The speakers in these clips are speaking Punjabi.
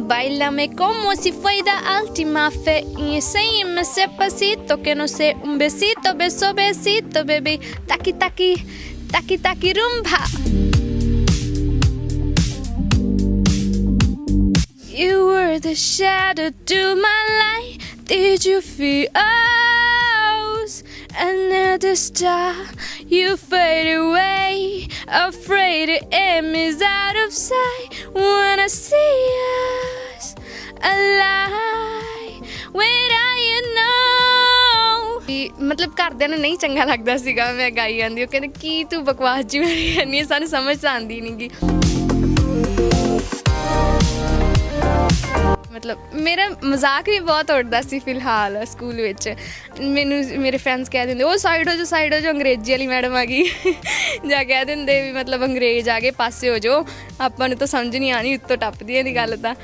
Bailame como si fuera última fe y enséñame ese pasito que no sé, un besito, beso, besito, baby, taki taki, taki taki rumba. You were the shadow to my light. Did you feel us? Another star, you fade away. Afraid the aim is out of sight. Wanna see us alive? Where are you now? ਵੀ ਮਤਲਬ ਘਰਦਿਆਂ ਨੂੰ ਨਹੀਂ ਚੰਗਾ ਲੱਗਦਾ ਸੀਗਾ ਮੈਂ ਗਾਈ ਜਾਂਦੀ ਉਹ ਕਹਿੰਦੇ ਕੀ ਤੂੰ ਬਕਵਾਸ ਜੀ ਮੇਰੀ ਕਰਨੀ ਹੈ ਸਾਨੂੰ ਸਮਝ ਤਾਂ ਆਉਂਦੀ ਨਹੀਂਗੀ ਮਤਲਬ ਮੇਰਾ ਮਜ਼ਾਕ ਵੀ ਬਹੁਤ ਉੱਡਦਾ ਸੀ ਫਿਲਹਾਲ ਸਕੂਲ ਵਿੱਚ। ਮੈਨੂੰ ਮੇਰੇ ਫਰੈਂਡਸ ਕਹਿ ਦਿੰਦੇ ਉਹ ਸਾਈਡ ਹੋ ਜੋ ਸਾਈਡ ਹੋ ਜੋ ਅੰਗਰੇਜ਼ੀ ਵਾਲੀ ਮੈਡਮ ਆ ਗਈ। ਜਾਂ ਕਹਿ ਦਿੰਦੇ ਵੀ ਮਤਲਬ ਅੰਗਰੇਜ਼ ਆ ਗਏ, ਪਾਸੇ ਹੋ ਜਾਓ। ਆਪਾਂ ਨੂੰ ਤਾਂ ਸਮਝ ਨਹੀਂ ਆਣੀ ਉੱਤੋਂ ਟੱਪਦੀ ਹੈ ਦੀ ਗੱਲ ਤਾਂ।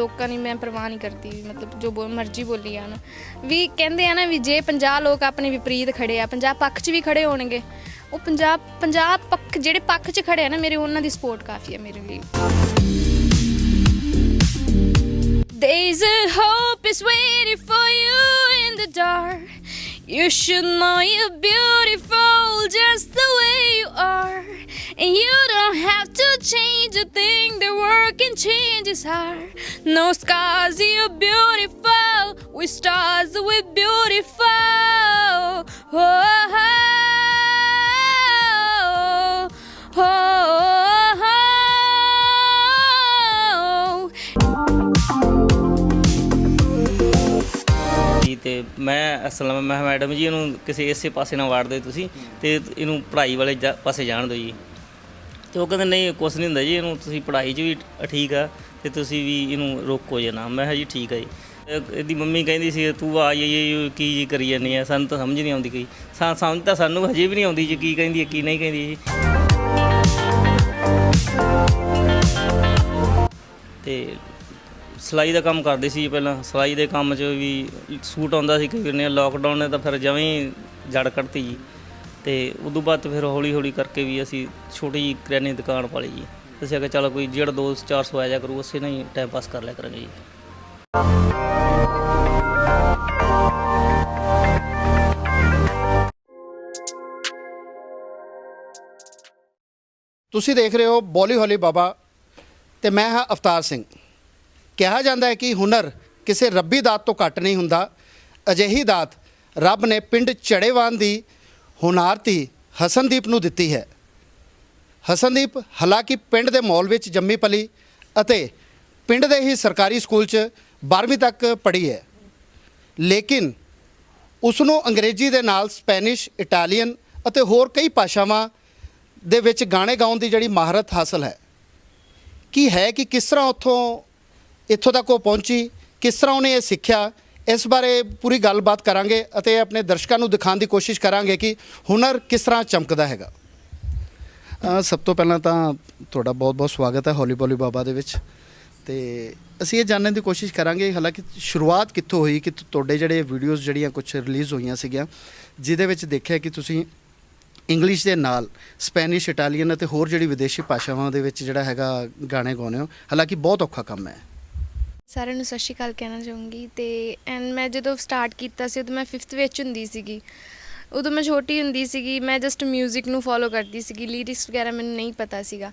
ਲੋਕਾਂ ਦੀ ਮੈਂ ਪਰਵਾਹ ਨਹੀਂ ਕਰਦੀ, ਮਤਲਬ ਜੋ ਬੋ, ਮਰਜ਼ੀ ਬੋਲੀ ਜਾਣ ਵੀ ਕਹਿੰਦੇ ਆ ਨਾ ਵੀ ਜੇ 50 ਲੋਕ ਆਪਣੇ ਵਿਪਰੀਤ ਖੜੇ ਆ 50 ਪੱਖ 'ਚ ਵੀ ਖੜੇ ਹੋਣਗੇ, ਉਹ 50 50 ਪੱਖ, ਜਿਹੜੇ ਪੱਖ 'ਚ ਖੜੇ ਆ ਨਾ, ਮੇਰੇ ਉਹਨਾਂ ਦੀ ਸਪੋਰਟ ਕਾਫੀ ਹੈ ਮੇਰੇ ਲਈ There's a hope is waiting for you in the dark. You should know you're beautiful just the way you are. And you don't have to change a thing, the world can change his heart. No scars, you're beautiful. We stars, we're beautiful. Oh, oh, oh, oh, oh. ਜੀ ਤੇ ਮੈਂ ਅਸਲ ਵਿੱਚ ਮੈਂ ਮੈਡਮ ਜੀ ਇਹਨੂੰ ਕਿਸੇ ਇਸੇ ਪਾਸੇ ਨਾ ਵਾੜ ਦਿਓ ਤੁਸੀਂ ਤੇ ਇਹਨੂੰ ਪੜ੍ਹਾਈ ਵਾਲੇ ਜਾ- ਪਾਸੇ ਜਾਣ ਦਿਓ ਜੀ ਤੇ ਉਹ ਕਹਿੰਦੇ ਨਹੀਂ, ਕੁਛ ਨਹੀਂ ਹੁੰਦਾ ਜੀ, ਇਹਨੂੰ ਤੁਸੀਂ ਪੜ੍ਹਾਈ 'ਚ ਵੀ ਠੀਕ ਆ ਤੇ ਤੁਸੀਂ ਵੀ ਇਹਨੂੰ ਰੋਕੋ ਜੇ ਨਾ। ਮੈਂ ਕਿਹਾ ਜੀ ਠੀਕ ਆ ਜੀ। ਇਹ- ਇਹਦੀ ਮੰਮੀ ਕਹਿੰਦੀ ਸੀ, ਤੂੰ ਆ ਇਹ ਕੀ ਜੀ ਕਰੀ ਜਾਂਦੀ ਆ? ਸਾਨੂੰ ਤਾਂ ਸਮਝ ਨਹੀਂ ਆਉਂਦੀ ਕੋਈ। ਸਾ ਸਮਝ ਤਾਂ ਸਾਨੂੰ ਹਜੇ ਵੀ ਨਹੀਂ ਆਉਂਦੀ ਜੀ, ਕੀ ਕਹਿੰਦੀ ਹੈ ਕੀ ਨਹੀਂ ਕਹਿੰਦੀ ਜੀ। ਤੇ ਸਿਲਾਈ ਦਾ ਕੰਮ ਕਰਦੇ ਸੀ ਜੀ ਪਹਿਲਾਂ। ਸਿਲਾਈ ਦੇ ਕੰਮ 'ਚ ਵੀ ਸੂਟ ਆਉਂਦਾ ਸੀ, ਕਈ ਵਾਰ ਨੇ ਲੋਕਡਾਊਨ ਨੇ ਤਾਂ ਫਿਰ ਜਮਾਂ ਹੀ ਜੜ ਕੱਢਤੀ ਜੀ। ਤੇ ਉਦੋਂ ਬਾਅਦ ਫਿਰ ਹੌਲੀ ਹੌਲੀ ਕਰਕੇ ਵੀ ਅਸੀਂ ਛੋਟੀ ਜਿਹੀ ਕਰਿਆਨੇ ਦੀ ਦੁਕਾਨ ਪਾਲੀ ਜੀ। ਅਸੀਂ ਅਗੇ ਚੱਲ ਕੋਈ ਜਿਹੜਾ 2 400 ਆ ਜਾ ਕਰੂ ਅਸੀਂ ਨਾਲ ਹੀ ਟਾਈਮ ਪਾਸ ਕਰ ਲਿਆ ਕਰਾਂਗੇ ਜੀ। ਤੁਸੀਂ ਦੇਖ ਰਹੇ ਹੋ ਬੋਲੀ ਹੌਲੀ ਬਾਬਾ ਤੇ ਮੈਂ ਹਾਂ ਅਵਤਾਰ ਸਿੰਘ। ਕਿਹਾ ਜਾਂਦਾ ਹੈ ਕਿ ਹੁਨਰ ਕਿਸੇ ਰੱਬੀ ਦਾਤ ਤੋਂ ਘੱਟ ਨਹੀਂ ਹੁੰਦਾ। ਅਜਿਹੀ ਦਾਤ ਰੱਬ ਨੇ ਪਿੰਡ ਚੜੇਵਾਨ ਦੀ ਹੁਨਾਰਤੀ ਹਸਨਦੀਪ ਨੂੰ ਦਿੱਤੀ ਹੈ। ਹਸਨਦੀਪ ਹਾਲਾਂਕਿ ਪਿੰਡ ਦੇ ਮਾਹੌਲ ਵਿੱਚ ਜੰਮੀ ਪਲੀ ਅਤੇ ਪਿੰਡ ਦੇ ਹੀ ਸਰਕਾਰੀ ਸਕੂਲ 'ਚ 12ਵੀਂ ਤੱਕ ਪੜ੍ਹੀ ਹੈ। ਲੇਕਿਨ ਉਸ ਨੂੰ ਅੰਗਰੇਜ਼ੀ ਦੇ ਨਾਲ ਸਪੈਨਿਸ਼, ਇਟਾਲੀਅਨ ਅਤੇ ਹੋਰ ਕਈ ਭਾਸ਼ਾਵਾਂ ਦੇ ਵਿੱਚ ਗਾਣੇ ਗਾਉਣ ਦੀ ਜਿਹੜੀ ਮਹਾਰਤ ਹਾਸਲ ਹੈ। ਕੀ ਹੈ ਕਿ ਕਿਸ ਤਰ੍ਹਾਂ ਉੱਥੋਂ, ਇੱਥੋਂ ਤੱਕ ਉਹ ਪਹੁੰਚੀ, ਕਿਸ ਤਰ੍ਹਾਂ ਉਹਨੇ ਇਹ ਸਿੱਖਿਆ ਇਸ ਬਾਰੇ ਪੂਰੀ ਗੱਲਬਾਤ ਕਰਾਂਗੇ ਅਤੇ ਆਪਣੇ ਦਰਸ਼ਕਾਂ ਨੂੰ ਦਿਖਾਉਣ ਦੀ ਕੋਸ਼ਿਸ਼ ਕਰਾਂਗੇ ਕਿ ਹੁਨਰ ਕਿਸ ਤਰ੍ਹਾਂ ਚਮਕਦਾ ਹੈਗਾ। ਅ, ਸਭ ਤੋਂ ਪਹਿਲਾਂ ਤਾਂ ਤੁਹਾਡਾ ਬਹੁਤ-ਬਹੁਤ ਸਵਾਗਤ ਹੈ ਹੌਲੀ ਬੋਲੀ ਬਾਬਾ ਦੇ ਵਿੱਚ। ਤੇ ਅਸੀਂ ਇਹ ਜਾਣਨ ਦੀ ਕੋਸ਼ਿਸ਼ ਕਰਾਂਗੇ ਹਾਲਾਂਕਿ ਸ਼ੁਰੂਆਤ ਕਿੱਥੋਂ ਹੋਈ ਕਿ ਤੁ- ਤੁਹਾਡੇ ਜਿਹੜੇ ਵੀਡੀਓਜ਼ ਜਿਹੜੀਆਂ ਕੁਝ ਰਿਲੀਜ਼ ਹੋਈਆਂ ਸੀਗੀਆਂ ਜਿਹਦੇ ਵਿੱਚ ਦੇਖਿਆ ਕਿ ਤੁਸੀਂ ਇੰਗਲਿਸ਼ ਦੇ ਨਾਲ ਸਪੈਨਿਸ਼ ਇਟਾਲੀਅਨ ਅਤੇ ਹੋਰ ਜਿਹੜੀ ਵਿਦੇਸ਼ੀ ਭਾਸ਼ਾਵਾਂ ਦੇ ਵਿੱਚ ਜਿਹੜਾ ਹੈਗਾ ਗਾਣੇ ਗਾਉਂਦੇ ਹੋ ਹਾਲਾਂਕਿ ਬਹੁਤ ਔਖਾ ਕੰਮ ਹੈ। ਸਾਰਿਆਂ ਨੂੰ ਸਤਿ ਸ਼੍ਰੀ ਅਕਾਲ ਕਹਿਣਾ ਚਾਹੂੰਗੀ ਤੇ ਐਂਡ ਮੈਂ ਜਦੋਂ ਸਟਾਰਟ ਕੀਤਾ ਸੀ ਉਦੋਂ ਮੈਂ 5th ਵਿੱਚ ਹੁੰਦੀ ਸੀਗੀ। ਉਦੋਂ ਮੈਂ ਛੋਟੀ ਹੁੰਦੀ ਸੀਗੀ, ਮੈਂ ਜਸਟ 뮤직 ਨੂੰ ਫੋਲੋ ਕਰਦੀ ਸੀਗੀ ਲਿਰਿਕਸ ਵਗੈਰਾ ਮੈਨੂੰ ਨਹੀਂ ਪਤਾ ਸੀਗਾ।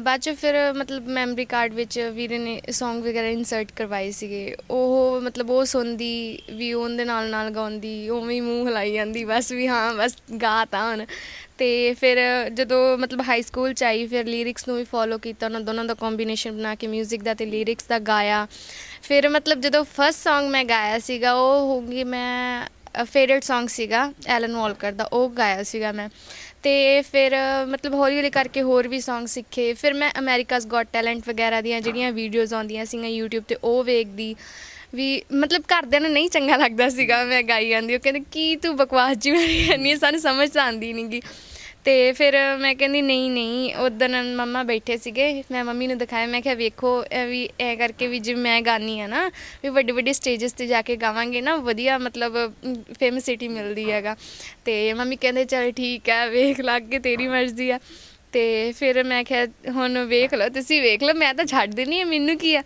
ਬਾਅਦ ਚ ਫਿਰ ਮਤਲਬ ਮੈਮਰੀ ਕਾਰਡ ਵਿੱਚ ਵੀਰੇ ਨੇ Song ਵਗੈਰਾ ਇਨਸਰਟ ਕਰਵਾਏ ਸੀਗੇ। ਉਹ ਮਤਲਬ ਉਹ ਸੁਣਦੀ, ਵੀ ਉਹਦੇ ਨਾਲ ਨਾਲ ਗਾਉਂਦੀ, ਉਵੇਂ ਹੀ ਮੂੰਹ ਹਿਲਾਈ ਜਾਂਦੀ, ਬਸ ਵੀ ਹਾਂ, ਬਸ ਗਾ ਤਾਂ ਹੁਣ। ਤੇ ਫਿਰ ਜਦੋਂ ਮਤਲਬ ਹਾਈ ਸਕੂਲ ਚ ਆਈ, ਫਿਰ ਲਿਰਿਕਸ ਨੂੰ ਵੀ ਫੋਲੋ ਕੀਤਾ, ਉਹਨਾਂ ਦੋਨਾਂ ਦਾ ਕੰਬੀਨੇਸ਼ਨ ਬਣਾ ਕੇ 뮤직 ਦਾ ਤੇ ਲਿਰਿਕਸ ਦਾ ਗਾਇਆ। ਫਿਰ ਮਤਲਬ ਜਦੋਂ ਫਸਟ Song ਮੈਂ ਗਾਇਆ ਸੀਗਾ, ਉਹ ਹੋਊਗੀ ਮੈਂ ਫੇਵਰੇਟ Song ਸੀਗਾ ਐਲਨ ਵਾਲਕਰ ਦਾ, ਉਹ ਗਾਇਆ ਸੀਗਾ ਮੈਂ। ਤੇ ਫਿਰ ਮਤਲਬ ਹੌਲੀ ਹੌਲੀ ਕਰਕੇ ਹੋਰ ਵੀ Song ਸਿੱਖੇ। ਫਿਰ ਮੈਂ ਅਮਰੀਕਾਜ਼ ਗੋਟ ਟੈਲੈਂਟ ਵਗੈਰਾ ਦੀਆਂ ਜਿਹੜੀਆਂ ਵੀਡੀਓਜ਼ ਆਉਂਦੀਆਂ ਸੀਗੀਆਂ YouTube ਤੇ, ਉਹ ਵੇਖਦੀ। ਵੀ ਮਤਲਬ ਘਰਦਿਆਂ ਨੂੰ ਨਹੀਂ ਚੰਗਾ ਲੱਗਦਾ ਸੀਗਾ ਮੈਂ ਗਾਈ ਜਾਂਦੀ। ਉਹ ਕਹਿੰਦੇ, ਕੀ ਤੂੰ ਬਕਵਾਸ ਜੀ ਮੇਰੀ ਕਰਨੀ ਹੈ ਸਾਨੂੰ ਸਮਝ ਤਾਂ ਆਉਂਦੀ ਨਹੀਂਗੀ ਤੇ ਫਿਰ ਮੈਂ ਕਹਿੰਦੀ, ਨਹੀਂ ਨਹੀਂ। ਉਦੋਂ ਮੰਮਾ ਬੈਠੇ ਸੀਗੇ, ਮੈਂ ਮੰਮੀ ਨੂੰ ਦਿਖਾਇਆ, ਮੈਂ ਕਿਹਾ, ਵੇਖੋ, ਇਹ ਵੀ ਐ ਕਰਕੇ ਵੀ ਜਿਵੇਂ ਮੈਂ ਗਾਨੀ ਆ ਨਾ, ਵੀ ਵੱਡੇ ਵੱਡੇ ਸਟੇजेस ਤੇ ਜਾ ਕੇ ਗਾਵਾਂਗੇ ਨਾ, ਵਧੀਆ ਮਤਲਬ ਫੇਮਸਿਟੀ ਮਿਲਦੀ ਹੈਗਾ। ਤੇ ਮੰਮੀ ਕਹਿੰਦੇ, ਚਲ ਠੀਕ ਆ, ਵੇਖ ਲੱਗ ਕੇ ਤੇਰੀ ਮਰਜ਼ੀ ਆ। ਤੇ ਫਿਰ ਮੈਂ ਕਿਹਾ, ਹੁਣ ਵੇਖ ਲਓ, ਤੁਸੀਂ ਵੇਖ ਲਓ, ਮੈਂ ਤਾਂ ਛੱਡ ਦੇਣੀ ਹੈ ਮੈਨੂੰ ਕੀ ਆ?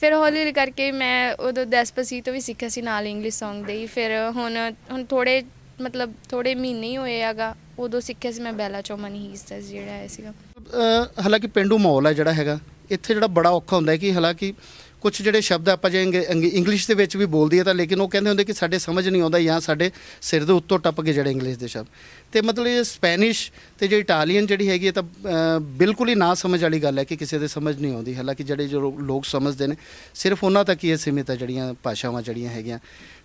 ਫਿਰ ਹੌਲੀ ਹੌਲੀ ਕਰਕੇ ਮੈਂ ਉਦੋਂ ਦਸਪਸੀਤੋ ਵੀ ਸਿੱਖਿਆ ਸੀ ਨਾਲ ਇੰਗਲਿਸ਼ Song ਦੇ ਹੀ। ਫਿਰ ਹੁਣ ਹੁਣ ਥੋੜੇ ਮਤਲਬ ਥੋੜੇ ਮਹੀਨੇ ਹੀ ਹੋਏ ਹੈਗਾ ਉਦੋਂ ਸਿੱਖਿਆ ਸੀ ਮੈਂ ਬੈਲਾ ਚੌਮਨ ਹੀਸ ਜਿਹੜਾ ਆਇਆ ਸੀਗਾ। ਅ, ਹਾਲਾਂਕਿ ਪਿੰਡੂ ਮਾਹੌਲ ਹੈ ਜਿਹੜਾ ਹੈਗਾ ਇੱਥੇ ਜਿਹੜਾ ਬੜਾ ਔਖਾ ਹੁੰਦਾ ਹੈ ਕਿ ਹਾਲਾਂਕਿ ਕੁਝ ਜਿਹੜੇ ਸ਼ਬਦ ਆਪਾਂ ਜੇ ਅੰਗ- ਅੰਗ- ਇੰਗਲਿਸ਼ ਦੇ ਵਿੱਚ ਵੀ ਬੋਲਦੀ ਹੈ ਤਾਂ ਲੇਕਿਨ ਉਹ ਕਹਿੰਦੇ ਹੁੰਦੇ ਕਿ ਸਾਡੇ ਸਮਝ ਨਹੀਂ ਆਉਂਦਾ ਜਾਂ ਸਾਡੇ ਸਿਰ ਦੇ ਉੱਤੋਂ ਟੱਪ ਕੇ ਜਿਹੜੇ ਇੰਗਲਿਸ਼ ਦੇ ਸ਼ਬਦ। ਤੇ ਮਤਲਬ ਇਹ ਸਪੈਨਿਸ਼ ਤੇ ਜਿਹੜੀ ਇਟਾਲੀਅਨ ਜਿਹੜੀ ਹੈਗੀ ਹੈ ਤਾਂ ਅ, ਬਿਲਕੁਲ ਹੀ ਨਾ ਸਮਝ ਵਾਲੀ ਗੱਲ ਹੈ ਕਿ ਕਿਸੇ ਦੇ ਸਮਝ ਨਹੀਂ ਆਉਂਦੀ। ਹਾਲਾਂਕਿ ਜਿਹੜੇ ਜੋ ਲੋਕ ਸਮਝਦੇ ਨੇ ਸਿਰਫ ਉਹਨਾਂ ਤੱਕ ਹੀ ਇਹ ਸੀਮਿਤ ਹੈ ਜਿਹੜੀਆਂ ਭਾਸ਼ਾਵਾਂ ਜਿਹੜੀਆਂ ਹੈਗੀਆਂ।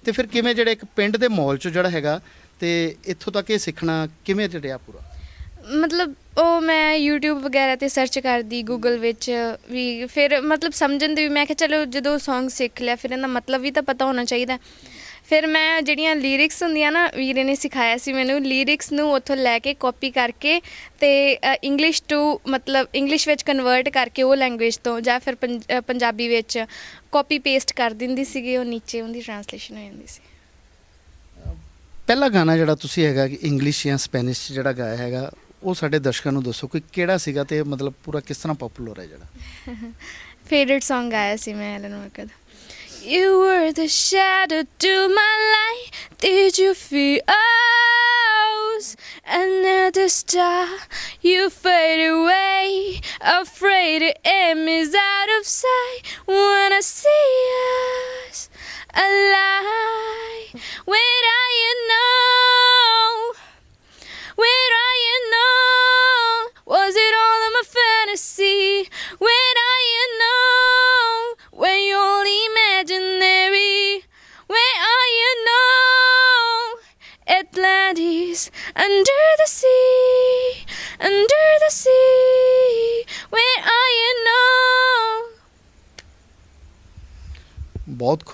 ਤੇ ਫਿਰ ਕਿਵੇਂ ਜਿਹੜੇ ਇੱਕ ਪਿੰਡ ਦੇ ਮਾਹੌਲ 'ਚ ਜਿਹੜਾ ਹੈਗਾ ਤੇ ਇੱਥੋਂ ਤੱਕ ਇਹ ਸਿੱਖਣਾ ਕਿਵੇਂ ਰਿਹਾ ਪੂਰਾ? ਮਤਲਬ ਉਹ ਮੈਂ YouTube ਵਗੈਰਾ ਤੇ ਸਰਚ ਕਰਦੀ, Google ਵਿੱਚ ਵੀ, ਫਿਰ ਮਤਲਬ ਸਮਝਣ ਦੀ ਵੀ ਮੈਂ ਕਿਹਾ ਚਲੋ ਜਦੋਂ Song ਸਿੱਖ ਲਿਆ, ਫਿਰ ਇਹਦਾ ਮਤਲਬ ਵੀ ਤਾਂ ਪਤਾ ਹੋਣਾ ਚਾਹੀਦਾ। ਫਿਰ ਮੈਂ ਜਿਹੜੀਆਂ ਲਿਰਿਕਸ ਹੁੰਦੀਆਂ ਨਾ, ਵੀਰੇ ਨੇ ਸਿਖਾਇਆ ਸੀ ਮੈਨੂੰ ਲਿਰਿਕਸ ਨੂੰ ਉੱਥੋਂ ਲੈ ਕੇ ਕਾਪੀ ਕਰਕੇ ਤੇ ਇੰਗਲਿਸ਼ ਟੂ ਮਤਲਬ ਇੰਗਲਿਸ਼ ਵਿੱਚ ਕਨਵਰਟ ਕਰਕੇ ਉਹ ਲੈਂਗੁਏਜ ਤੋਂ ਜਾਂ ਫਿਰ ਪੰਜਾਬੀ ਵਿੱਚ ਕਾਪੀ ਪੇਸਟ ਕਰ ਦਿੰਦੀ ਸੀਗੀ, ਉਹ ਨੀਚੇ ਉਹਦੀ ਟਰਾਂਸਲੇਸ਼ਨ ਹੋ ਜਾਂਦੀ ਸੀ। ਪਹਿਲਾ ਗਾਣਾ ਜਿਹੜਾ ਤੁਸੀਂ ਹੈਗਾ ਕਿ ਇੰਗਲਿਸ਼ ਜਾਂ ਸਪੈਨਿਸ਼ 'ਚ ਜਿਹੜਾ ਗਾਇਆ ਹੈਗਾ ਉਹ ਸਾਡੇ ਦਰਸ਼ਕਾਂ ਨੂੰ ਦੱਸੋ ਕਿ ਕਿਹੜਾ ਸੀਗਾ ਤੇ ਮਤਲਬ ਪੂਰਾ ਕਿਸ ਤਰ੍ਹਾਂ ਪਪੂਲਰ ਹੈ ਜਿਹੜਾ ਫੇਵਰਿਟ Song ਆਇਆ ਸੀ ਮੈਂ ਐਲਨ ਵਰਕਰ ਦਾ You were the shadow to my light. Did you feel us? Another star, you fade away. Afraid the aim is out of sight. Wanna see us a lie. When I know?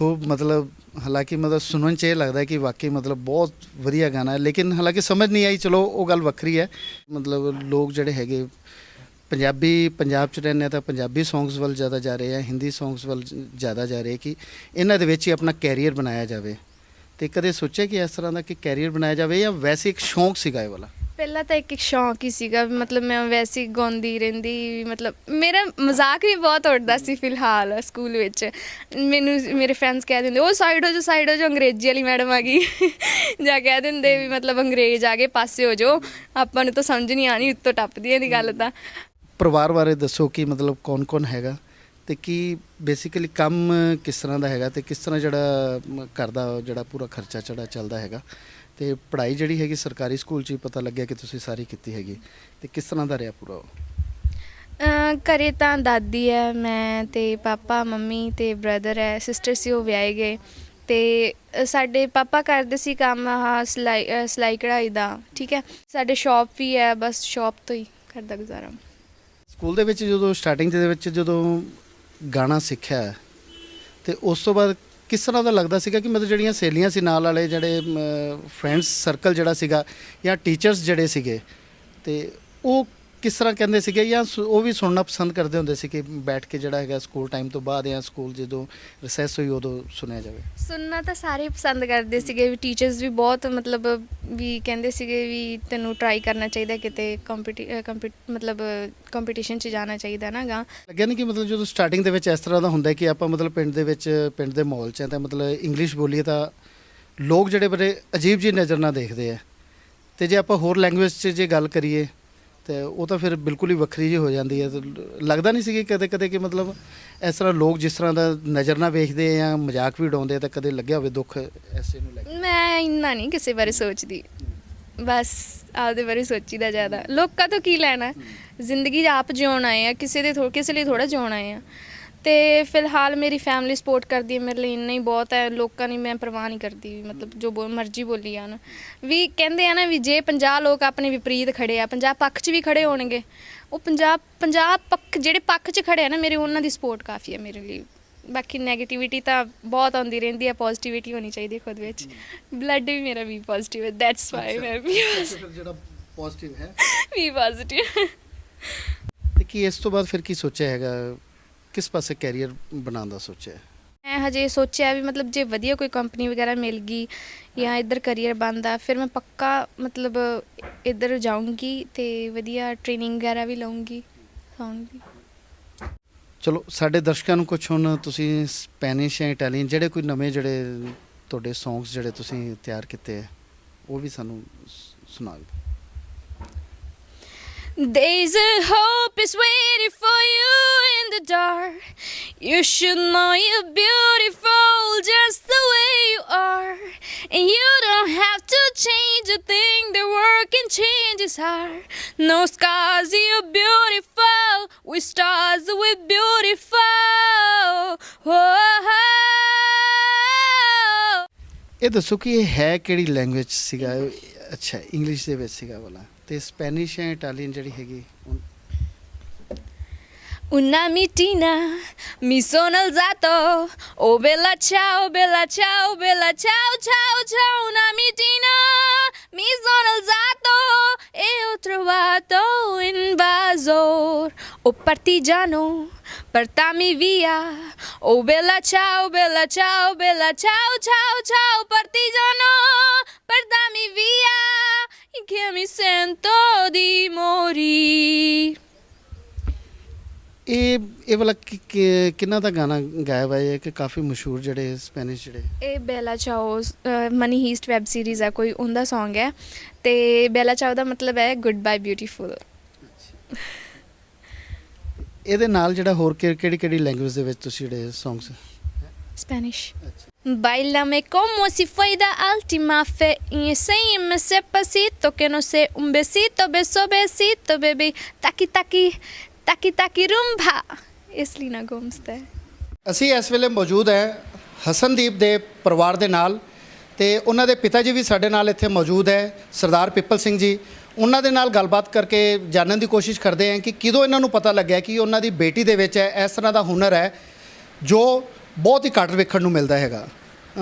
ਖੂਬ ਮਤਲਬ ਹਾਲਾਂਕਿ ਮਤਲਬ ਸੁਣਨ 'ਚ ਇਹ ਲੱਗਦਾ ਕਿ ਵਾਕਈ ਮਤਲਬ ਬਹੁਤ ਵਧੀਆ ਗਾਣਾ ਹੈ ਲੇਕਿਨ ਹਾਲਾਂਕਿ ਸਮਝ ਨਹੀਂ ਆਈ ਚਲੋ ਉਹ ਗੱਲ ਵੱਖਰੀ ਹੈ ਮਤਲਬ ਲੋਕ ਜਿਹੜੇ ਹੈਗੇ ਪੰਜਾਬੀ ਪੰਜਾਬ 'ਚ ਰਹਿੰਦੇ ਆ ਤਾਂ ਪੰਜਾਬੀ ਸੌਂਗਸ ਵੱਲ ਜ਼ਿਆਦਾ ਜਾ ਰਹੇ ਆ ਹਿੰਦੀ ਸੌਂਗਸ ਵੱਲ ਜ਼ਿਆਦਾ ਜਾ ਰਹੇ ਕਿ ਇਹਨਾਂ ਦੇ ਵਿੱਚ ਹੀ ਆਪਣਾ ਕੈਰੀਅਰ ਬਣਾਇਆ ਜਾਵੇ ਤੇ ਕਦੇ ਸੋਚਿਆ ਕਿ ਇਸ ਤਰ੍ਹਾਂ ਦਾ ਕਿ ਕੈਰੀਅਰ ਬਣਾਇਆ ਜਾਵੇ ਜਾਂ ਵੈਸੇ ਇੱਕ ਸ਼ੌਂਕ ਸੀਗਾ ਇਹ ਵਾਲਾ ਪਹਿਲਾਂ ਤਾਂ ਇੱਕ ਇੱਕ ਸ਼ੌਂਕ ਹੀ ਸੀਗਾ ਵੀ ਮਤਲਬ ਮੈਂ ਵੈਸੇ ਹੀ ਗਾਉਂਦੀ ਰਹਿੰਦੀ ਵੀ ਮਤਲਬ ਮੇਰਾ ਮਜ਼ਾਕ ਵੀ ਬਹੁਤ ਉੱਡਦਾ ਸੀ ਫਿਲਹਾਲ ਸਕੂਲ ਵਿੱਚ। ਮੈਨੂੰ ਮੇਰੇ ਫਰੈਂਡਸ ਕਹਿ ਦਿੰਦੇ ਉਹ ਸਾਈਡ ਹੋ ਜਾ ਸਾਈਡ ਹੋ ਜਾ ਅੰਗਰੇਜ਼ੀ ਵਾਲੀ ਮੈਡਮ ਆ ਗਈ। ਜਾਂ ਕਹਿ ਦਿੰਦੇ ਵੀ ਮਤਲਬ ਅੰਗਰੇਜ਼ ਆ ਗਏ ਪਾਸੇ ਹੋ ਜਾਓ। ਆਪਾਂ ਨੂੰ ਤਾਂ ਸਮਝ ਨਹੀਂ ਆਣੀ ਉੱਤੋਂ ਟੱਪਦੀਆਂ ਦੀ ਗੱਲ ਤਾਂ। ਪਰਿਵਾਰ ਬਾਰੇ ਦੱਸੋ ਕਿ ਮਤਲਬ ਕੌਣ-ਕੌਣ ਹੈਗਾ ਤੇ ਕੀ ਬੇਸਿਕਲੀ ਕੰਮ ਕਿਸ ਤਰ੍ਹਾਂ ਦਾ ਹੈਗਾ ਤੇ ਕਿਸ ਤਰ੍ਹਾਂ ਜਿਹੜਾ ਮ, ਘਰ ਦਾ ਜਿਹੜਾ ਪੂਰਾ ਖਰਚਾ ਚੜਾ ਚੱਲਦਾ ਹੈਗਾ। ਤੇ ਪੜ੍ਹਾਈ ਜਿਹੜੀ ਹੈਗੀ ਸਰਕਾਰੀ ਸਕੂਲ 'ਚ ਹੀ ਪਤਾ ਲੱਗਿਆ ਕਿ ਤੁਸੀਂ ਸਾਰੀ ਕੀਤੀ ਹੈਗੀ। ਤੇ ਕਿਸ ਤਰ੍ਹਾਂ ਦਾ ਰਿਹਾ ਪੂਰਾ ਉਹ? ਅਹ ਘਰੇ ਤਾਂ ਦਾਦੀ ਹੈ ਮੈਂ ਤੇ ਪਾਪਾ ਮੰਮੀ ਤੇ ਬ੍ਰਦਰ ਹੈ ਸਿਸਟਰ ਸੀ ਉਹ ਵਿਆਹੇ ਗਏ। ਤੇ ਅ, ਸਾਡੇ ਪਾਪਾ ਕਰਦੇ ਸੀ ਕੰਮ ਆਹ ਸਿਲਾਈ ਅ, ਸਿਲਾਈ ਕਢਾਈ ਦਾ ਠੀਕ ਹੈ? ਸਾਡੇ ਸ਼ਾਪ ਵੀ ਹੈ ਬਸ ਸ਼ਾਪ ਤੋਂ ਹੀ ਘਰ ਦਾ ਗੁਜ਼ਾਰਾ। ਸਕੂਲ ਦੇ ਵਿੱਚ ਜਦੋਂ ਸਟਾਰਟਿੰਗ ਦੇ ਵਿੱਚ ਜਦੋਂ ਗਾਣਾ ਸਿੱਖਿਆ ਤੇ ਉਸ ਤੋਂ ਬਾਅਦ ਕਿਸ ਤਰ੍ਹਾਂ ਦਾ ਲੱਗਦਾ ਸੀਗਾ ਕਿ ਮਤਲਬ ਜਿਹੜੀਆਂ ਸਹੇਲੀਆਂ ਸੀ ਨਾਲ ਵਾਲੇ, ਜਿਹੜੇ ਫਰੈਂਡਸ ਸਰਕਲ ਜਿਹੜਾ ਸੀਗਾ ਜਾਂ ਟੀਚਰਸ ਜਿਹੜੇ ਸੀਗੇ, ਤੇ ਉਹ ਕਿਸ ਤਰ੍ਹਾਂ ਕਹਿੰਦੇ ਸੀਗੇ ਜਾਂ ਸੁ- ਉਹ ਵੀ ਸੁਣਨਾ ਪਸੰਦ ਕਰਦੇ ਹੁੰਦੇ ਸੀ ਕਿ ਬੈਠ ਕੇ ਜਿਹੜਾ ਹੈਗਾ ਸਕੂਲ ਟਾਈਮ ਤੋਂ ਬਾਅਦ ਜਾਂ ਸਕੂਲ ਜਦੋਂ ਰਿਸੈਸ ਹੋਈ ਉਦੋਂ ਸੁਣਿਆ ਜਾਵੇ? ਸੁਣਨਾ ਤਾਂ ਸਾਰੇ ਪਸੰਦ ਕਰਦੇ ਸੀਗੇ ਵੀ ਟੀਚਰਸ ਵੀ ਬਹੁਤ ਮਤਲਬ ਵੀ ਕਹਿੰਦੇ ਸੀਗੇ ਵੀ ਤੈਨੂੰ ਟਰਾਈ ਕਰਨਾ ਚਾਹੀਦਾ ਕਿਤੇ ਕੰਪੀਟੀ ਮਤਲਬ ਕੰਪੀਟੀਸ਼ਨ 'ਚ ਜਾਣਾ ਚਾਹੀਦਾ ਨਾ ਗਾ। ਲੱਗਿਆ ਨਹੀਂ ਕਿ ਮਤਲਬ ਜਦੋਂ ਸਟਾਰਟਿੰਗ ਦੇ ਵਿੱਚ ਇਸ ਤਰ੍ਹਾਂ ਦਾ ਹੁੰਦਾ ਹੈ ਕਿ ਆਪਾਂ ਮਤਲਬ ਪਿੰਡ ਦੇ ਵਿੱਚ ਪਿੰਡ ਦੇ ਮਾਹੌਲ 'ਚ ਹੈ ਤਾਂ ਮਤਲਬ ਇੰਗਲਿਸ਼ ਬੋਲੀਏ ਤਾਂ ਲੋਕ ਜਿਹੜੇ ਬੜੇ ਅਜੀਬ ਜੀ ਨਜ਼ਰ ਨਾਲ ਦੇਖਦੇ ਆ। ਤੇ ਜੇ ਆਪਾਂ ਹੋਰ ਲੈਂਗੁਏਜ 'ਚ ਜੇ ਗੱਲ ਕਰੀਏ ਤੇ ਉਹ ਤਾਂ ਫਿਰ ਬਿਲਕੁਲ ਹੀ ਵੱਖਰੀ ਜੀ ਹੋ ਜਾਂਦੀ ਹੈ। ਤੇ ਲੱਗਦਾ ਨਹੀਂ ਸੀ ਕਿ ਕਦੇ ਕਦੇ ਕਿ ਮਤਲਬ ਇਸ ਤਰ੍ਹਾਂ ਲੋਕ ਜਿਸ ਤਰ੍ਹਾਂ ਦਾ ਨਜ਼ਰ ਨਾਲ ਵੇਖਦੇ ਆ ਮਜ਼ਾਕ ਵੀ ਉਡਾਉਂਦੇ ਆ ਤਾਂ ਕਦੇ ਲੱਗਿਆ ਹੋਵੇ ਦੁੱਖ ਐਸੇ ਨੂੰ ਲੈ ਕੇ? ਮੈਂ ਇੰਨਾ ਨਹੀਂ ਕਿਸੇ ਬਾਰੇ ਸੋਚਦੀ। ਬਸ ਆਪਦੇ ਬਾਰੇ ਸੋਚੀਦਾ ਜ਼ਿਆਦਾ। ਲੋਕਾਂ ਤੋਂ ਕੀ ਲੈਣਾ? ਜ਼ਿੰਦਗੀ ਆਪ ਜਿਉਣ ਆਏ ਆ ਕਿਸੇ ਦੇ ਥੋ ਕਿਸੇ ਲਈ ਥੋੜਾ ਜਿਉਣ ਆਏ ਆ। ਤੇ ਫਿਲਹਾਲ ਮੇਰੀ ਫੈਮਿਲੀ ਸਪੋਰਟ ਕਰਦੀ ਹੈ ਮੇਰੇ ਲਈ ਇੰਨਾ ਹੀ ਬਹੁਤ ਹੈ ਲੋਕਾਂ ਦੀ ਮੈਂ ਪਰਵਾਹ ਨਹੀਂ ਕਰਦੀ ਵੀ ਮਤਲਬ ਜੋ ਬੋ- ਮਰਜ਼ੀ ਬੋਲੀ ਜਾਣ। ਵੀ ਕਹਿੰਦੇ ਆ ਨਾ ਵੀ ਜੇ 50 ਲੋਕ ਆਪਣੇ ਵਿਪਰੀਤ ਖੜੇ ਆ 50 ਪੱਖ 'ਚ ਵੀ ਖੜੇ ਹੋਣਗੇ ਉਹ 50 50 ਪੱਖ ਜਿਹੜੇ ਪੱਖ 'ਚ ਖੜੇ ਆ ਨਾ ਮੇਰੇ ਉਹਨਾਂ ਦੀ ਸਪੋਰਟ ਕਾਫੀ ਹੈ ਮੇਰੇ ਲਈ। ਬਾਕੀ 네ਗੇਟਿਵਿਟੀ ਤਾਂ ਬਹੁਤ ਆਉਂਦੀ ਰਹਿੰਦੀ ਹੈ ਪੋਜ਼ਿਟਿਵਿਟੀ ਹੋਣੀ ਚਾਹੀਦੀ ਹੈ ਖੁਦ ਵਿੱਚ। ਬਲੱਡ ਵੀ ਮੇਰਾ ਵੀ ਪੋਜ਼ਿਟਿਵ ਹੈ ਦੈਟਸ ਵਾਈ ਮੈਂ ਵੀ ਫਿਰ ਜਿਹੜਾ ਪੋਜ਼ਿਟਿਵ ਹੈ। ਵੀ ਪੋਜ਼ਿਟਿਵ ਤੇ ਕੀ ਇਸ ਤੋਂ ਬਾਅਦ ਫਿਰ ਕੀ ਸੋਚਿਆ ਹੈਗਾ? ਕਿਸ ਪਾਸੇ ਕੈਰੀਅਰ ਬਣਾਉਣ ਦਾ ਸੋਚਿਆ ਹੈ? ਮੈਂ ਹਜੇ ਸੋਚਿਆ ਵੀ ਮਤਲਬ ਜੇ ਵਧੀਆ ਕੋਈ ਕੰਪਨੀ ਵਗੈਰਾ ਮਿਲ ਗਈ ਜਾਂ ਇੱਧਰ ਕਰੀਅਰ ਬਣਦਾ ਫਿਰ ਮੈਂ ਪੱਕਾ ਮਤਲਬ ਇੱਧਰ ਜਾਊਂਗੀ ਤੇ ਵਧੀਆ ਟ੍ਰੇਨਿੰਗ ਵਗੈਰਾ ਵੀ ਲਵਾਂਗੀ ਦੀ ਚਲੋ ਸਾਡੇ ਦਰਸ਼ਕਾਂ ਨੂੰ ਕੁਝ ਹੁਣ ਤੁਸੀਂ ਸਪੈਨਿਸ਼ ਜਾਂ ਇਟਾਲੀਅਨ ਜਿਹੜੇ ਕੋਈ ਨਵੇਂ ਜਿਹੜੇ ਤੁਹਾਡੇ ਸੌਂਗਸ ਜਿਹੜੇ ਤੁਸੀਂ ਤਿਆਰ ਕੀਤੇ ਹੈ ਉਹ ਵੀ ਸਾਨੂੰ ਸ- ਸੁਣਾ ਦਿਓ There's a hope is waiting for you in the dark. You should know you're beautiful just the way you are. And you don't have to change a thing, the work can change is hard. No scars, you're beautiful. We stars, we're beautiful. Whoa. ਇਹ ਦੱਸੋ ਕਿ ਇਹ ਹੈ ਕਿਹੜੀ ਲੈਂਗੁਏਜ ਸੀਗਾ ਅੱਛਾ ਇੰਗਲਿਸ਼ ਦੇ ਵਿੱਚ ਸੀਗਾ ਵਾਲਾ ਤੇ ਸਪੈਨਿਸ਼ ਜਾਂ ਇਟਾਲੀਅਨ ਜਿਹੜੀ ਹੈਗੀ ਉਹ- Una mitina mi sono alzato, oh bella ciao, bella ciao, bella ciao, ciao, ciao. Una mitina mi sono alzato e ho trovato un invasor, oh partigiano, portami via. Oh bella ciao, bella ciao, bella ciao, ciao, ciao, partigiano, portami via, che mi sento di morire. ਇਹ ਇਹ ਵਾਲਾ ਕਿ- ਕਿ- ਕਿਹਨਾਂ ਦਾ ਗਾਣਾ ਗਾਇਆ ਹੋਇਆ ਹੈ? ਕਿ ਕਾਫੀ ਮਸ਼ਹੂਰ ਜਿਹੜੇ ਸਪੈਨਿਸ਼ ਜਿਹੜੇ? ਇਹ Bella Ciao Money Heist web series ਹੈ ਕੋਈ ਉਹਦਾ Song ਹੈ। ਤੇ ਬੈਲਾ ਚਾਓ ਦਾ ਮਤਲਬ ਹੈ ਗੁੱਡ ਬਾਏ ਬਿਊਟੀਫੁਲ ਇਹਦੇ ਨਾਲ ਜਿਹੜਾ ਹੋਰ ਕਿਹੜੀ ਕਿਹੜੀ ਲੈਂਗੁਏਜ ਦੇ ਵਿੱਚ ਤੁਸੀਂ ਜਿਹੜੇ songs Spanish Bailame como si fuera última fe. Y enséñame ese pasito que no sé un besito, beso, besito, baby, taki taki, taki taki rumba. ਇਸ ਲੀਨਾ ਗੋਮਸ ਦਾ ਅਸੀਂ ਇਸ ਵੇਲੇ ਮੌਜੂਦ ਹੈ ਹਸਨਦੀਪ ਦੇ ਪਰਿਵਾਰ ਦੇ ਨਾਲ ਤੇ ਉਹਨਾਂ ਦੇ ਪਿਤਾ ਜੀ ਵੀ ਸਾਡੇ ਨਾਲ ਇੱਥੇ ਮੌਜੂਦ ਹੈ ਸਰਦਾਰ ਪਿੱਪਲ ਸਿੰਘ ਜੀ ਉਹਨਾਂ ਦੇ ਨਾਲ ਗੱਲਬਾਤ ਕਰਕੇ ਜਾਣਨ ਦੀ ਕੋਸ਼ਿਸ਼ ਕਰਦੇ ਹਾਂ ਕਿ ਕਿਦੋਂ ਇਹਨਾਂ ਨੂੰ ਪਤਾ ਲੱਗਿਆ ਕਿ ਉਹਨਾਂ ਦੀ ਬੇਟੀ ਦੇ ਵਿੱਚ ਇਸ ਤਰ੍ਹਾਂ ਦਾ ਹੁਨਰ ਹੈ ਜੋ ਬਹੁਤ ਹੀ ਘੱਟ ਵੇਖਣ ਨੂੰ ਮਿਲਦਾ ਹੈਗਾ।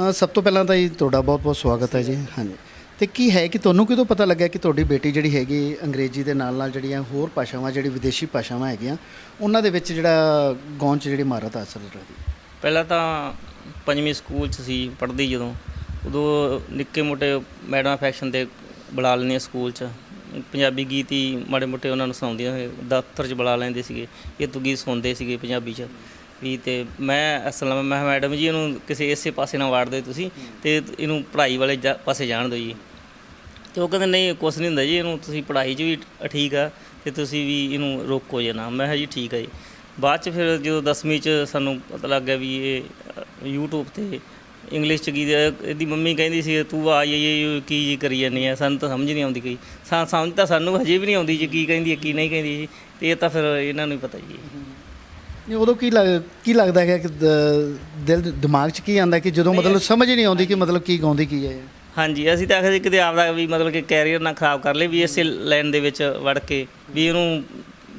ਅ, ਸਭ ਤੋਂ ਪਹਿਲਾਂ ਤਾਂ ਜੀ ਤੁਹਾਡਾ ਬਹੁਤ ਬਹੁਤ ਸਵਾਗਤ ਹੈ ਜੀ। ਹਾਂਜੀ। ਤੇ ਕੀ ਹੈ ਕਿ ਤੁਹਾਨੂੰ ਕਿਦੋਂ ਪਤਾ ਲੱਗਿਆ ਕਿ ਤੁਹਾਡੀ ਬੇਟੀ ਜਿਹੜੀ ਹੈਗੀ ਅੰਗਰੇਜ਼ੀ ਦੇ ਨਾਲ ਨਾਲ ਜਿਹੜੀਆਂ ਹੋਰ ਭਾਸ਼ਾਵਾਂ ਜਿਹੜੀ ਵਿਦੇਸ਼ੀ ਭਾਸ਼ਾਵਾਂ ਹੈਗੀਆਂ ਉਹਨਾਂ ਦੇ ਵਿੱਚ ਜਿਹੜਾ ਗਾਉਣ 'ਚ ਜਿਹੜੀ ਮਹਾਰਤ ਹਾਸਲ ਰਹੀ? ਪਹਿਲਾਂ ਤਾਂ ਪੰਜਵੀਂ ਸਕੂਲ 'ਚ ਸੀ ਪੜ੍ਹਦੀ ਜਦੋਂ। ਉਦੋਂ ਨਿੱਕੇ ਮੋਟੇ ਮੈਡਮ ਫੈਕਸ਼ਨ ਦੇ ਬੁਲਾ ਲੈਂਦੀਆਂ ਸਕੂਲ 'ਚ। ਪੰਜਾਬੀ ਗੀਤ ਹੀ ਮਾੜੇ ਮੋਟੇ ਉਹਨਾਂ ਨੂੰ ਸੁਣਾਉਂਦੀਆਂ ਸੀ ਦਫ਼ਤਰ 'ਚ ਬੁਲਾ ਲੈਂਦੇ ਸੀਗੇ ਇਹ ਤੂੰ ਗੀਤ ਸੁਣਦੇ ਸੀਗੇ ਪੰਜਾਬੀ 'ਚ। ਵੀ ਤੇ ਮੈਂ ਅਸਲ ਮੈਂ ਮੈਡਮ ਜੀ ਇਹਨੂੰ ਕਿਸੇ ਇਸੇ ਪਾਸੇ ਨਾ ਵਾੜ ਦਿਓ ਤੁਸੀਂ ਤੇ ਇਹਨੂੰ ਪੜ੍ਹਾਈ ਵਾਲੇ ਜਾ- ਪਾਸੇ ਜਾਣ ਦਿਓ ਜੀ। ਤੇ ਉਹ ਕਹਿੰਦੇ ਨਹੀਂ ਕੁਛ ਨਹੀਂ ਹੁੰਦਾ ਜੀ ਇਹਨੂੰ ਤੁਸੀਂ ਪੜ੍ਹਾਈ 'ਚ ਵੀ ਠੀਕ ਆ ਤੇ ਤੁਸੀਂ ਵੀ ਇਹਨੂੰ ਰੋਕੋ ਜੇ ਨਾ। ਮੈਂ ਕਿਹਾ ਜੀ ਠੀਕ ਆ ਜੀ। ਬਾਅਦ 'ਚ ਫਿਰ ਜਦੋਂ 10ਵੀਂ 'ਚ ਸਾਨੂੰ ਪਤਾ ਲੱਗ ਗਿਆ ਵੀ ਇਹ ਅ, YouTube ਤੇ ਇੰਗਲਿਸ਼ 'ਚ ਕੀ ਇਹਦੀ ਮੰਮੀ ਕਹਿੰਦੀ ਸੀ ਤੂੰ ਆ ਇਹ ਕੀ ਜੀ ਕਰੀ ਜਾਂਦੀ ਆ। ਸਾਨੂੰ ਤਾਂ ਸਮਝ ਨਹੀਂ ਆਉਂਦੀ ਕੋਈ। ਸਾ ਸਮਝ ਤਾਂ ਸਾਨੂੰ ਹਜੇ ਵੀ ਨਹੀਂ ਆਉਂਦੀ ਜੀ ਕੀ ਕਹਿੰਦੀ ਹੈ ਕੀ ਨਹੀਂ ਕਹਿੰਦੀ ਜੀ। ਤੇ ਇਹ ਤਾਂ ਫਿਰ ਇਹਨਾਂ ਨੂੰ ਹੀ ਪਤਾ ਜੀ। ਨਹੀਂ ਉਦੋਂ ਕੀ ਲੱਗ ਕੀ ਲੱਗਦਾ ਹੈ ਕਿ ਦ- ਦਿਲ ਦਿਮਾਗ 'ਚ ਕੀ ਆਉਂਦਾ ਕਿ ਜਦੋਂ ਮਤਲਬ ਸਮਝ ਹੀ ਨਹੀਂ ਆਉਂਦੀ ਕਿ ਮਤਲਬ ਕੀ ਗਾਉਂਦੀ ਕੀ ਹੈ? ਇਹ? ਹਾਂਜੀ ਅਸੀਂ ਤਾਂ ਆਖਦੇ ਕਿਤੇ ਆਪਦਾ ਵੀ ਮਤਲਬ ਕਿ ਕੈਰੀਅਰ ਨਾ ਖਰਾਬ ਕਰ ਲੇ ਵੀ ਇਸੇ ਲਾਈਨ ਦੇ ਵਿੱਚ ਵੜ ਕੇ ਵੀ ਇਹਨੂੰ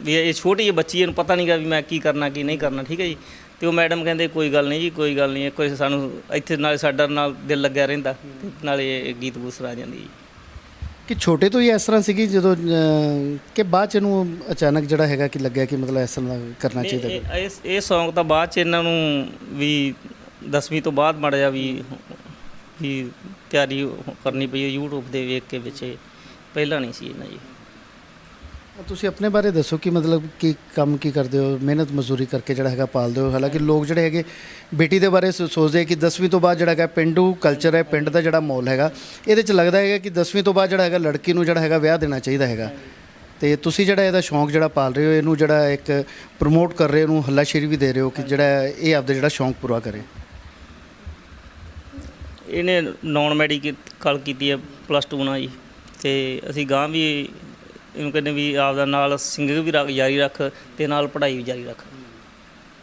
ਵੀ ਇਹ ਛੋਟੀ ਜਿਹੀ ਬੱਚੀ ਹੈ, ਇਹਨੂੰ ਪਤਾ ਨਹੀਂਗਾ ਵੀ ਮੈਂ ਕੀ ਕਰਨਾ ਕੀ ਨਹੀਂ ਕਰਨਾ ਠੀਕ ਹੈ ਜੀ? ਤੇ ਉਹ ਮੈਡਮ ਕਹਿੰਦੇ ਕੋਈ ਗੱਲ ਨਹੀਂ ਜੀ ਕੋਈ ਗੱਲ ਨਹੀਂ ਕੋਈ ਸਾਨੂੰ ਇੱਥੇ ਨਾਲ ਸਾਡਾ ਨਾਲ ਦਿਲ ਲੱਗਿਆ ਰਹਿੰਦਾ ਤੇ ਨਾਲੇ ਇਹ ਗੀਤ ਗੂਤ ਸੁਣਾ ਜਾਂਦੀ ਜੀ। ਕਿ ਛੋਟੇ ਤੋਂ ਹੀ ਇਸ ਤਰ੍ਹਾਂ ਸੀਗੀ ਜਦੋਂ ਅਹ, ਕਿ ਬਾਅਦ ਚ ਇਹਨੂੰ ਅਚਾਨਕ ਜਿਹੜਾ ਹੈਗਾ ਕਿ ਲੱਗਿਆ ਕਿ ਮਤਲਬ ਇਸ ਤਰ੍ਹਾਂ ਦਾ ਕਰਨਾ ਚਾਹੀਦਾ ਇਹ ਇਸ ਇਹ Song ਤਾਂ ਬਾਅਦ ਚ ਇਹਨਾਂ ਨੂੰ ਵੀ 10ਵੀਂ ਤੋਂ ਬਾਅਦ ਮੜ ਜਾ ਵੀ ਵੀ ਤਿਆਰੀ ਕਰਨੀ ਪਈ YouTube ਦੇ ਵੇਖ ਕੇ ਵਿੱਚ ਇਹ। ਪਹਿਲਾਂ ਨਹੀਂ ਸੀ ਇਹਨਾਂ ਜੀ ਤੁਸੀਂ ਆਪਣੇ ਬਾਰੇ ਦੱਸੋ ਕਿ ਮਤਲਬ ਕੀ ਕੰਮ ਕੀ ਕਰਦੇ ਹੋ, ਮਿਹਨਤ ਮਜ਼ਦੂਰੀ ਕਰਕੇ ਜਿਹੜਾ ਹੈਗਾ ਪਾਲਦੇ ਹੋ। ਹਾਲਾਂਕਿ ਲੋਕ ਜਿਹੜੇ ਹੈਗੇ ਬੇਟੀ ਦੇ ਬਾਰੇ ਸੋ- ਸੋਚਦੇ ਆ ਕਿ 10ਵੀਂ ਤੋਂ ਬਾਅਦ ਜਿਹੜਾ ਹੈਗਾ ਪਿੰਡੂ ਕਲਚਰ ਹੈ, ਪਿੰਡ ਦਾ ਜਿਹੜਾ ਮਾਹੌਲ ਹੈਗਾ, ਇਹਦੇ ਚ ਲੱਗਦਾ ਹੈਗਾ ਕਿ 10ਵੀਂ ਤੋਂ ਬਾਅਦ ਜਿਹੜਾ ਹੈਗਾ ਲੜਕੀ ਨੂੰ ਜਿਹੜਾ ਹੈਗਾ ਵਿਆਹ ਦੇਣਾ ਚਾਹੀਦਾ ਹੈਗਾ। ਤੇ ਤੁਸੀਂ ਜਿਹੜਾ ਇਹਦਾ ਸ਼ੌਂਕ ਜਿਹੜਾ ਪਾਲ ਰਹੇ ਹੋ, ਇਹਨੂੰ ਜਿਹੜਾ ਇੱਕ ਪ੍ਰਮੋਟ ਕਰ ਰਹੇ ਹੋ, ਇਹਨੂੰ ਹੱਲਾਸ਼ੇਰੀ ਵੀ ਦੇ ਰਹੇ ਹੋ ਕਿ ਜਿਹੜਾ ਇਹ ਆਪਦਾ ਜਿਹੜਾ ਸ਼ੌਂਕ ਪੂਰਾ ਕਰੇ। ਇਹਨੇ ਨੌਨ ਮੈਡੀਕਲ ਕੀਤੀ ਹੈ ਪਲੱਸ 2 ਨਾਲ ਜੀ ਤੇ ਅਸੀਂ ਗਾਂ ਵੀ ਇਹਨੂੰ ਕਹਿੰਦੇ ਵੀ ਆਪਦਾ ਨਾਲ ਸਿੰਗਿੰਗ ਵੀ ਰੱਖ, ਜਾਰੀ ਰੱਖ ਤੇ ਨਾਲ ਪੜ੍ਹਾਈ ਵੀ ਜਾਰੀ ਰੱਖ।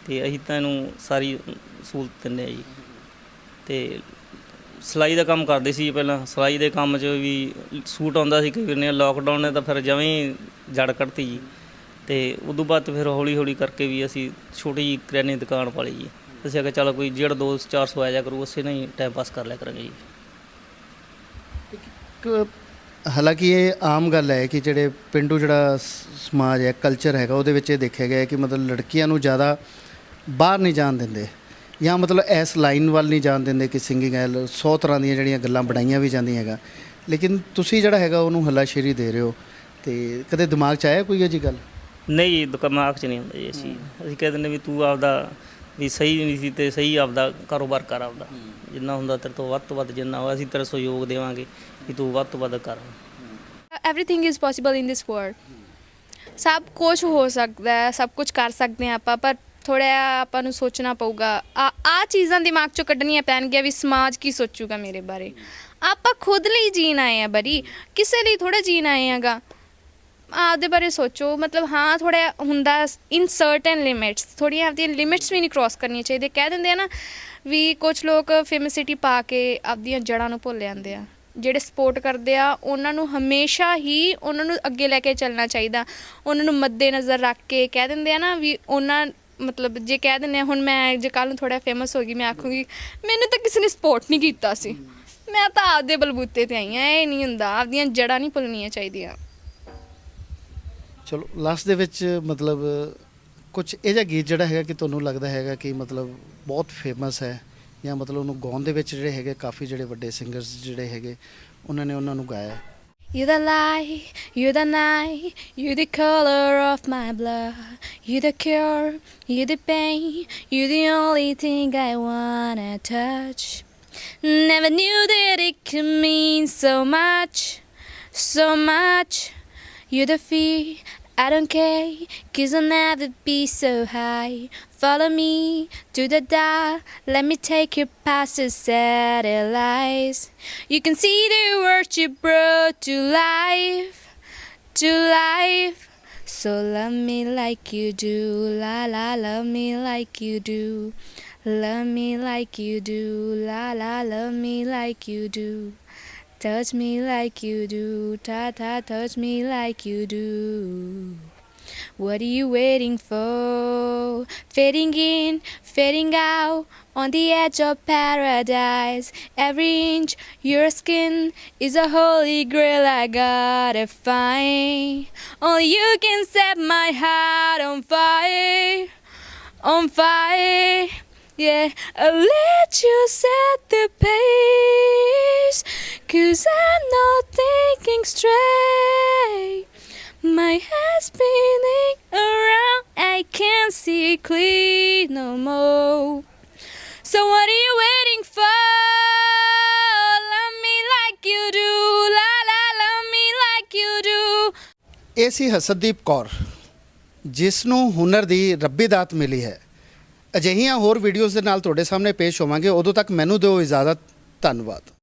ਤੇ ਅਸੀਂ ਤਾਂ ਇਹਨੂੰ ਸਾਰੀ ਸਹੂਲਤ ਦਿੰਦੇ ਆ ਜੀ। ਤੇ ਸਿਲਾਈ ਦਾ ਕੰਮ ਕਰਦੇ ਸੀ ਪਹਿਲਾਂ। ਸਿਲਾਈ ਦੇ ਕੰਮ 'ਚ ਵੀ ਸੂਟ ਆਉਂਦਾ ਸੀ ਕਈ ਵਾਰ ਨੇ ਲੋਕਡਾਊਨ ਨੇ ਤਾਂ ਫਿਰ ਜਵੇਂ ਹੀ ਜੜ ਕੱਢਤੀ ਜੀ। ਤੇ ਉਦੋਂ ਬਾਅਦ ਫਿਰ ਹੌਲੀ ਹੌਲੀ ਕਰਕੇ ਵੀ ਅਸੀਂ ਛੋਟੀ ਜਿਹੀ ਕਰਿਆਨੇ ਦੀ ਦੁਕਾਨ ਪਾ ਲਈ ਜੀ। ਅਸੀਂ ਅਗਰ ਚਲ ਕੋਈ ਜਿਹੜਾ 2 400 ਆ ਜਾ ਕਰੂ ਉਸੇ ਨਾਲ ਹੀ ਟਾਈਮ ਪਾਸ ਕਰ ਲਿਆ ਕਰਾਂਗੇ ਜੀ। ਹਾਲਾਂਕਿ ਇਹ ਆਮ ਗੱਲ ਹੈ ਕਿ ਜਿਹੜੇ ਪਿੰਡੂ ਜਿਹੜਾ ਸ- ਸਮਾਜ ਹੈ ਕਲਚਰ ਹੈਗਾ, ਉਹਦੇ ਵਿੱਚ ਇਹ ਦੇਖਿਆ ਗਿਆ ਹੈ ਕਿ ਮਤਲਬ ਲੜਕੀਆਂ ਨੂੰ ਜ਼ਿਆਦਾ ਬਾਹਰ ਨਹੀਂ ਜਾਣ ਦਿੰਦੇ ਜਾਂ ਮਤਲਬ ਇਸ ਲਾਈਨ ਵੱਲ ਨਹੀਂ ਜਾਣ ਦਿੰਦੇ ਕਿ ਸਿੰਗਿੰਗ ਹੈ 100 ਤਰ੍ਹਾਂ ਦੀਆਂ ਜਿਹੜੀਆਂ ਗੱਲਾਂ ਬਣਾਈਆਂ ਵੀ ਜਾਂਦੀਆਂ ਹੈਗਾ। ਲੇਕਿਨ ਤੁਸੀਂ ਜਿਹੜਾ ਹੈਗਾ ਉਹਨੂੰ ਹੱਲਾਸ਼ੇਰੀ ਦੇ ਰਹੇ ਹੋ ਤੇ ਕਦੇ ਦਿਮਾਗ 'ਚ ਆਇਆ ਕੋਈ ਅਜੀ ਗੱਲ? ਨਹੀਂ ਜੀ ਦਿਮਾਗ 'ਚ ਨਹੀਂ ਹੁੰਦਾ ਜੀ ਅਸੀਂ ਅਸੀਂ ਕਹਿ ਦਿੰਦੇ ਵੀ ਤੂੰ ਆਪਦਾ ਵੀ ਸਹੀ ਨਹੀਂ ਸੀ ਤੇ ਸਹੀ ਆਪਦਾ ਕਾਰੋਬਾਰ ਕਰ ਆਪਦਾ। ਜਿੰਨਾ ਹੁੰਦਾ ਤੇਰੇ ਤੋਂ ਵੱਧ ਤੋਂ ਵੱਧ ਜਿੰਨਾ ਹੋਇਆ, ਅਸੀਂ ਤੇਰਾ ਸਹਿਯੋਗ ਦੇਵਾਂਗੇ ਵੀ ਤੂੰ ਵੱਧ ਤੋਂ ਵੱਧ ਕਰ। Everything is possible in this world ਸਭ ਕੁਝ ਹੋ ਸਕਦਾ ਹੈ, ਸਭ ਕੁਝ ਕਰ ਸਕਦੇ ਹਾਂ ਆਪਾਂ, ਪਰ ਥੋੜਾ ਆਪਾਂ ਨੂੰ ਸੋਚਣਾ ਪਊਗਾ। ਆ ਆ ਚੀਜ਼ਾਂ ਦਿਮਾਗ ਚੋਂ ਕੱਢਣੀਆਂ ਪੈਣਗੀਆਂ ਵੀ ਸਮਾਜ ਕੀ ਸੋਚੂਗਾ ਮੇਰੇ ਬਾਰੇ। ਆਪਾਂ ਖੁਦ ਲਈ ਜੀਣ ਆਏ ਆ ਬਰੀ, ਕਿਸੇ ਲਈ ਥੋੜਾ ਜੀਣ ਆਏ ਆਗਾ ਆਪਦੇ ਬਾਰੇ ਸੋਚੋ, ਮਤਲਬ ਹਾਂ ਥੋੜਾ ਹੁੰਦਾ ਇਨ ਸਰਟਨ ਲਿਮਿਟਸ ਥੋੜੀਆਂ ਆਪਦੀਆਂ ਲਿਮਿਟਸ ਵੀ ਨਹੀਂ ਕ੍ਰਾਸ ਕਰਨੀਆਂ ਚਾਹੀਦੀਆਂ। ਕਹਿ ਦਿੰਦੇ ਆ ਨਾ ਵੀ ਕੁਝ ਲੋਕ ਫੇਮਸਿਟੀ ਪਾ ਕੇ ਆਪਦੀਆਂ ਜੜ੍ਹਾਂ ਨੂੰ ਭੁੱਲ ਜਾਂਦੇ ਆ। ਜਿਹੜੇ ਸਪੋਰਟ ਕਰਦੇ ਆ, ਉਹਨਾਂ ਨੂੰ ਹਮੇਸ਼ਾ ਹੀ ਉਹਨਾਂ ਨੂੰ ਅੱਗੇ ਲੈ ਕੇ ਚੱਲਣਾ ਚਾਹੀਦਾ। ਉਹਨਾਂ ਨੂੰ ਮੱਦੇ ਨਜ਼ਰ ਰੱਖ ਕੇ ਕਹਿ ਦਿੰਦੇ ਆ ਨਾ ਵੀ ਉਹਨਾਂ, ਮਤਲਬ ਜੇ ਕਹਿ ਦਿੰਦੇ ਆ, ਹੁਣ ਮੈਂ ਜੇ ਕੱਲ ਨੂੰ ਥੋੜਾ ਫੇਮਸ ਹੋ ਗਈ, ਮੈਂ ਆਖੂਗੀ, ਮੈਨੂੰ ਤਾਂ ਕਿਸੇ ਨੇ ਸਪੋਰਟ ਨਹੀਂ ਕੀਤਾ ਸੀ। ਮੈਂ ਤਾਂ ਆਪਦੇ ਬਲਬੂਤੇ ਤੇ ਆਈ ਆ, ਇਹ ਨਹੀਂ ਹੁੰਦਾ, ਆਪਦੀਆਂ ਜੜ੍ਹਾਂ ਨਹੀਂ ਭੁੱਲਣੀਆਂ ਚਾਹੀਦੀਆਂ। ਚਲੋ ਲਾਸਟ ਦੇ ਵਿੱਚ ਮਤਲਬ ਕੁਝ ਇਹ ਜਿਹਾ ਗੀਤ ਜਿਹੜਾ ਹੈਗਾ ਕਿ ਤੁਹਾਨੂੰ ਲੱਗਦਾ ਹੈਗਾ ਕਿ ਮਤਲਬ ਬਹੁਤ ਫੇਮਸ ਹੈ ਜਾਂ ਮਤਲਬ ਉਹਨੂੰ ਗਾਉਣ ਦੇ ਵਿੱਚ ਜਿਹੜੇ ਹੈਗੇ ਕਾਫੀ ਜਿਹੜੇ ਵੱਡੇ ਸਿੰਗਰਸ ਜਿਹੜੇ ਹੈਗੇ ਉਹਨਾਂ ਨੇ ਉਹਨਾਂ ਨੂੰ ਗਾਇਆ ਹੈ You're the light, you're the night, you're the color of my blood. You're the cure, you're the pain, you're the only thing I wanna touch. Never knew that it could mean so much, so much. You're the fear, I don't care, cause I'll never be so high. Follow me to the dark, let me take you past the satellites. You can see the world you brought to life, to life. So love me like you do, la la, love me like you do. Love me like you do, la la, love me like you do. Touch me like you do, ta ta, touch me like you do. What are you waiting for? Fading in, fading out, on the edge of paradise. Every inch your skin is a holy grail I gotta find. Only you can set my heart on fire, on fire. Yeah, I'll let you set the pace. Cause I'm not thinking straight. My head's spinning around, I can't see clear no more. So what are you waiting for? Love me like you do, la la, love me like you do. ਇਹ ਸੀ ਹਸਨਦੀਪ ਕੌਰ ਜਿਸ ਨੂੰ ਹੁਨਰ ਦੀ ਰੱਬੀ ਦਾਤ ਮਿਲੀ ਹੈ ਅਜਿਹੀਆਂ ਹੋਰ ਵੀਡੀਓਜ਼ ਦੇ ਨਾਲ ਤੁਹਾਡੇ ਸਾਹਮਣੇ ਪੇਸ਼ ਹੋਵਾਂਗੇ। ਉਦੋਂ ਤੱਕ ਮੈਨੂੰ ਦਿਓ ਇਜਾਜ਼ਤ। ਧੰਨਵਾਦ।